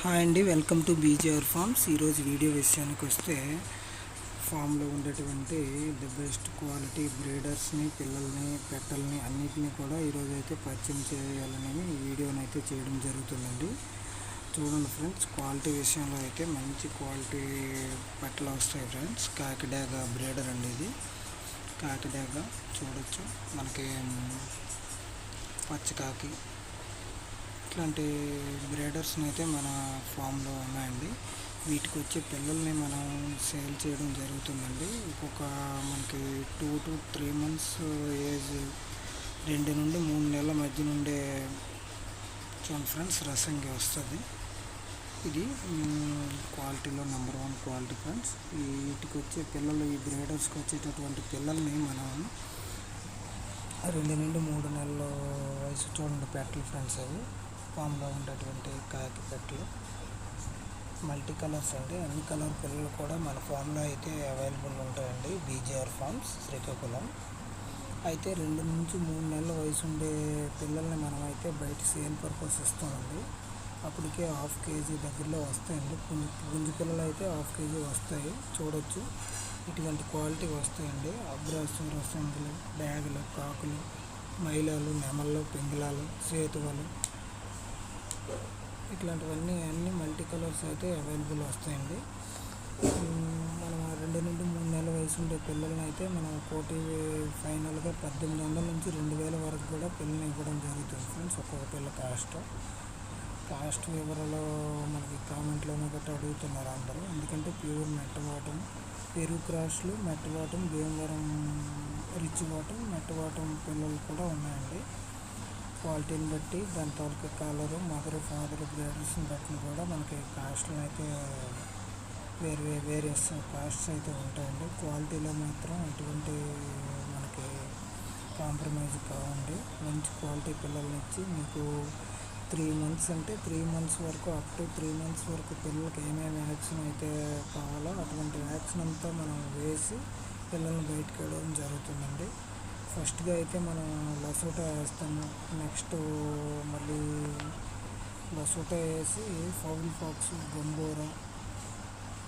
Hi అండి welcome to BJR farms. ఈరోజు video విషయానికి వస్తే ఫామ్లో ఉండేటువంటి ది బెస్ట్ క్వాలిటీ బ్రీడర్స్ని పిల్లల్ని పెట్టల్ని అన్నిటిని కూడా ఈరోజు అయితే పరిచయం చేయాలని ఈ వీడియోని అయితే చేయడం జరుగుతుందండి. చూడండి ఫ్రెండ్స్ క్వాలిటీ విషయంలో అయితే మంచి క్వాలిటీ పెట్టలు వస్తాయి ఫ్రెండ్స్. కాకిడాగ బ్రీడర్ అండి ఇది. కాకిడాగ చూడొచ్చు. మనకి పచ్చకాకి ఇట్లాంటి బ్రీడర్స్ని అయితే మన ఫామ్లో ఉన్నాయండి. వీటికి వచ్చే పిల్లల్ని మనం సేల్ చేయడం జరుగుతుందండి. ఒక్కొక్క మనకి two to three months age రెండు నుండి మూడు నెలల మధ్య నుండే చూడండి ఫ్రెండ్స్ రసంగి వస్తుంది. ఇది క్వాలిటీలో నెంబర్ వన్ క్వాలిటీ ఫ్రెండ్స్. వీటికి వచ్చే పిల్లలు ఈ బ్రీడర్స్కి వచ్చేటటువంటి పిల్లల్ని మనం రెండు నుండి మూడు నెలల వయసు చూడండి పెట్టలు ఫ్రెండ్స్ అవి. ఫామ్లో ఉండేటువంటి కాకి పెట్టలు మల్టీ కలర్స్ అండి. అన్ని కలర్ పిల్లలు కూడా మన ఫామ్లో అయితే అవైలబుల్ ఉంటాయండి. BJR farms Srikakulam. అయితే రెండు నుంచి మూడు నెలల వయసు ఉండే పిల్లల్ని మనం అయితే బయట సేల్ పర్పస్ ఇస్తామండి. అప్పటికే హాఫ్ కేజీ దగ్గరలో వస్తాయండి. గుంజు పిల్లలు అయితే హాఫ్ కేజీ వస్తాయి. చూడొచ్చు. ఇటువంటి క్వాలిటీ వస్తాయండి. అబ్రాసు రసంగులు బ్యాగులు కాకులు మైలాలు నెమళ్ళు పింగళాలు సేతువలు ఇట్లాంటివన్నీ అన్నీ మల్టీ కలర్స్ అయితే అవైలబుల్ వస్తాయండి. మనం రెండు నుండి మూడు నెలల వయసు ఉండే పిల్లల్ని అయితే మనం కోటి ఫైనల్గా పద్దెనిమిది వందల నుంచి రెండు వేల వరకు కూడా పిల్లల్ని ఇవ్వడం జరుగుతుంది ఫ్రెండ్స్ ఒక్కొక్క పిల్ల కాస్ట్. కాస్ట్ వివరాలు మనకి కామెంట్లోనే గట్రా అడుగుతున్నారు అందరూ. ఎందుకంటే ప్యూర్ మెట్ట వాటం పెరుగు క్రాష్లు మెట్ట వాటం భీమవరం రిచ్ వాటం మెట్ట వాటం పిల్లలు కూడా ఉన్నాయండి. క్వాలిటీని బట్టి దాని తాలూకా కలరు మదర్ ఫాదర్ గ్రేడర్స్ని బట్టి కూడా మనకి కాస్ట్లు అయితే వేరే వేరే వేరియస్ కాస్ట్స్ అయితే ఉంటాయండి. క్వాలిటీలో మాత్రం ఎటువంటి మనకి కాంప్రమైజ్ కావండి. మంచి క్వాలిటీ పిల్లల్ని ఇచ్చి మీకు త్రీ మంత్స్ అంటే త్రీ మంత్స్ వరకు అప్ టు త్రీ మంత్స్ వరకు పిల్లలకి ఏమేమి వ్యాక్సిన్ అయితే కావాలో అటువంటి వ్యాక్సిన్ అంతా మనం వేసి పిల్లల్ని బయటకు వెళ్ళడం జరుగుతుందండి. ఫస్ట్గా అయితే మనం లసోటా వేస్తాము. నెక్స్ట్ మళ్ళీ లసోటా వేసి ఫౌల్ ఫాక్స్ గంగోరా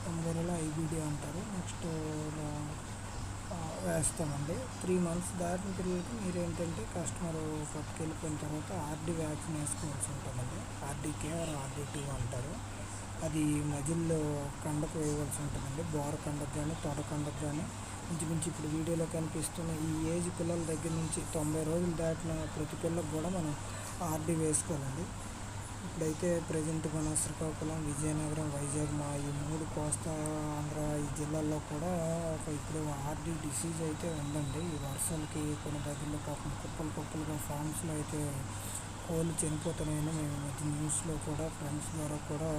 గంగోరలో ఐబీడీ అంటారు. నెక్స్ట్ వేస్తామండి. త్రీ మంత్స్ దాటిన పిల్లలకి మీరేంటంటే కస్టమర్ పట్టుకెళ్ళిపోయిన తర్వాత ఆర్డీ వ్యాక్సిన్ వేసుకోవాల్సి ఉంటుందండి. ఆర్డీకే ఆర్డీ టూ అంటారు. అది మజిల్లో కండకు వేయవలసి ఉంటుందండి. బోర కండకు కానీ తొడ కండకు కానీ ఇంచుమించు ఇప్పుడు వీడియోలో కనిపిస్తున్న ఈ ఏజ్ పిల్లల దగ్గర నుంచి తొంభై రోజులు దాటిన ప్రతి పిల్లలకు కూడా మనం ఆర్డీ వేసుకోవాలండి. ఇప్పుడైతే ప్రజెంట్ మన శ్రీకాకుళం విజయనగరం వైజాగ్ మా ఈ మూడు కోస్తా ఆంధ్ర ఈ జిల్లాల్లో కూడా ఒక ఇప్పుడు ఆర్డీ డిసీజ్ అయితే ఉందండి. ఈ వర్షాలకి కొన్ని దగ్గరలో పాపం కుప్పలు కుప్పలుగా ఫామ్స్లో అయితే కోళ్ళు చనిపోతున్నాయని మేము మధ్య న్యూస్లో కూడా ఫ్రెండ్స్ ద్వారా కూడా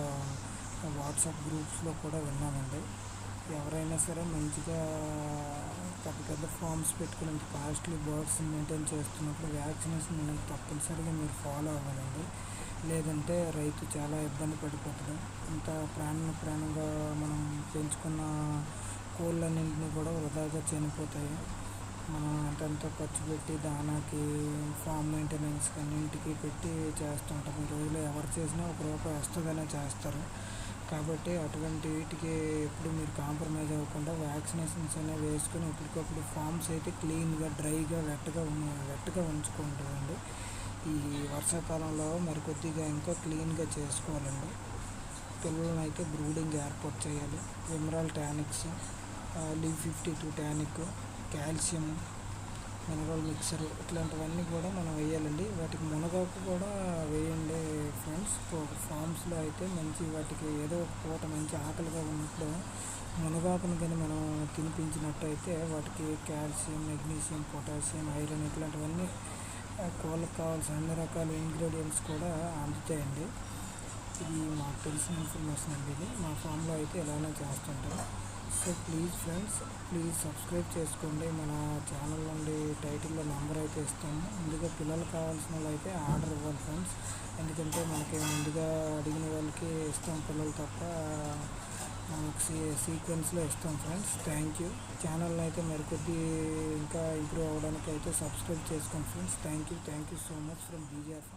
వాట్సాప్ గ్రూప్స్లో కూడా విన్నామండి. ఎవరైనా సరే మంచిగా పెద్ద పెద్ద ఫామ్స్ పెట్టుకుని కాస్ట్లీ బర్డ్స్ మెయింటైన్ చేస్తున్నప్పుడు వ్యాక్సినేషన్ అనేది తప్పనిసరిగా మీరు ఫాలో అవ్వాలండి. లేదంటే రైతు చాలా ఇబ్బంది పడిపోతాడు. ఇంత ప్రాణ ప్రాణంగా మనం పెంచుకున్న కోళ్ళన్నింటినీ కూడా వృధాగా చనిపోతాయి. మనం అంతంత ఖర్చు పెట్టి దానాకి ఫామ్ మెయింటెనెన్స్ అన్నింటికి పెట్టి చేస్తుంటాం. ఈ రోజులో ఎవరు చేసినా ఒక రూపాయి వస్తుందనే చేస్తారు. కాబట్టి అటువంటి వీటికి ఎప్పుడు మీరు కాంప్రమైజ్ అవ్వకుండా వ్యాక్సినేషన్స్ అనేవి వేసుకొని ఎప్పటికప్పుడు ఫామ్స్ అయితే క్లీన్గా డ్రైగా వెట్టగా ఉన్న- వెట్టగా ఉంచుకుంటుందండి ఈ వర్షాకాలంలో మరి కొద్దిగా ఇంకా క్లీన్గా చేసుకోవాలండి. పిల్లలను అయితే బ్రూడింగ్ ఏర్పాటు చేయాలి. Vimeral tonics Liv fifty two tonic calcium mineral mixer ఇట్లాంటివన్నీ కూడా మనం వేయాలండి. వాటికి మునగాకు కూడా వేయండి. ఫ్రెండ్స్ ఫామ్స్లో అయితే మంచి వాటికి ఏదో ఒక పూట మంచి ఆకలిగా ఉన్నప్పుడు మునగాకుని కానీ మనం తినిపించినట్టయితే వాటికి కాల్షియం మెగ్నీషియం పొటాషియం ఐరన్ ఇట్లాంటివన్నీ ఆ, కోళ్ళకి కావాల్సిన అన్ని రకాల ఇంగ్రీడియంట్స్ కూడా అందుతాయండి. ఇది మాకు తెలిసిన ఇన్ఫర్మేషన్ అండి ఇది. మా ఫామ్లో అయితే ఇలానే చేస్తుంటాం. So please friends please subscribe చేసుకోండి. మన ఛానల్ నుండి టైటిల్లో నెంబర్ అయితే ఇస్తాము. ముందుగా పిల్లలు కావాల్సిన వాళ్ళు అయితే ఆర్డర్ ఇవ్వాలి ఫ్రెండ్స్ ఎందుకంటే మనకి ముందుగా అడిగిన వాళ్ళకి ఇస్తాం పిల్లలు తప్ప మనకి సీక్వెన్స్లో ఇస్తాం ఫ్రెండ్స్ థ్యాంక్ యూ ఛానల్ని అయితే మరికొద్ది ఇంకా ఇంప్రూవ్ అవ్వడానికి అయితే సబ్స్క్రైబ్ చేసుకోండి friends thank you thank you so much from BJF